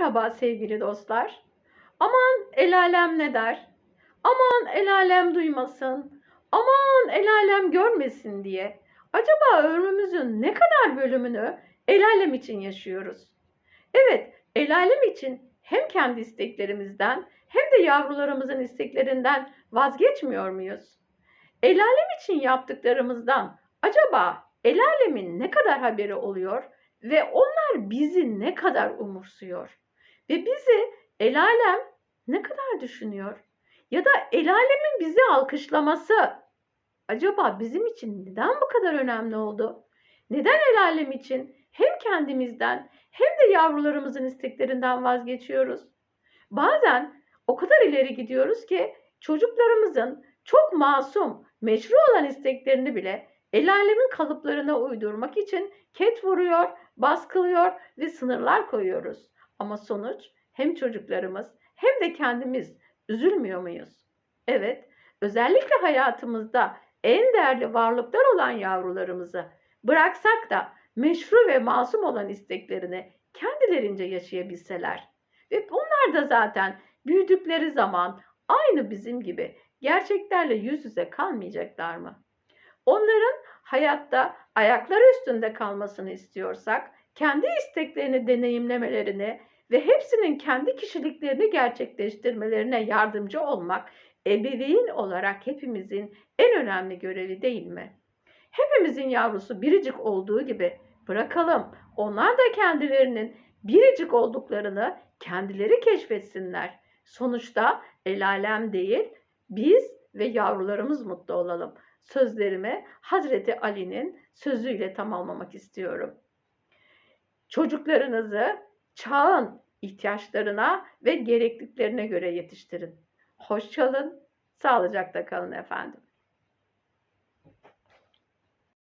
Merhaba sevgili dostlar. Aman el alem ne der? Aman el alem duymasın. Aman el alem görmesin diye. Acaba ömrümüzün ne kadar bölümünü el alem için yaşıyoruz? Evet, el alem için hem kendi isteklerimizden hem de yavrularımızın isteklerinden vazgeçmiyor muyuz? El alem için yaptıklarımızdan acaba el alemin ne kadar haberi oluyor ve onlar bizi ne kadar umursuyor? Ve bizi el alem ne kadar düşünüyor? Ya da el alemin bizi alkışlaması acaba bizim için neden bu kadar önemli oldu? Neden el alem için hem kendimizden hem de yavrularımızın isteklerinden vazgeçiyoruz? Bazen o kadar ileri gidiyoruz ki çocuklarımızın çok masum, meşru olan isteklerini bile el alemin kalıplarına uydurmak için ket vuruyor, baskılıyor ve sınırlar koyuyoruz. Ama sonuç hem çocuklarımız hem de kendimiz üzülmüyor muyuz? Evet, özellikle hayatımızda en değerli varlıklar olan yavrularımızı bıraksak da meşru ve masum olan isteklerini kendilerince yaşayabilseler ve onlar da zaten büyüdükleri zaman aynı bizim gibi gerçeklerle yüz yüze kalmayacaklar mı? Onların hayatta ayakları üstünde kalmasını istiyorsak, kendi isteklerini deneyimlemelerini ve hepsinin kendi kişiliklerini gerçekleştirmelerine yardımcı olmak ebeveyn olarak hepimizin en önemli görevi değil mi? Hepimizin yavrusu biricik olduğu gibi bırakalım onlar da kendilerinin biricik olduklarını kendileri keşfetsinler. Sonuçta el alem değil, biz ve yavrularımız mutlu olalım. Sözlerimi Hazreti Ali'nin sözüyle tamamlamak istiyorum. Çocuklarınızı çağın ihtiyaçlarına ve gerekliliklerine göre yetiştirin. Hoşçalın, sağlıcakla kalın efendim.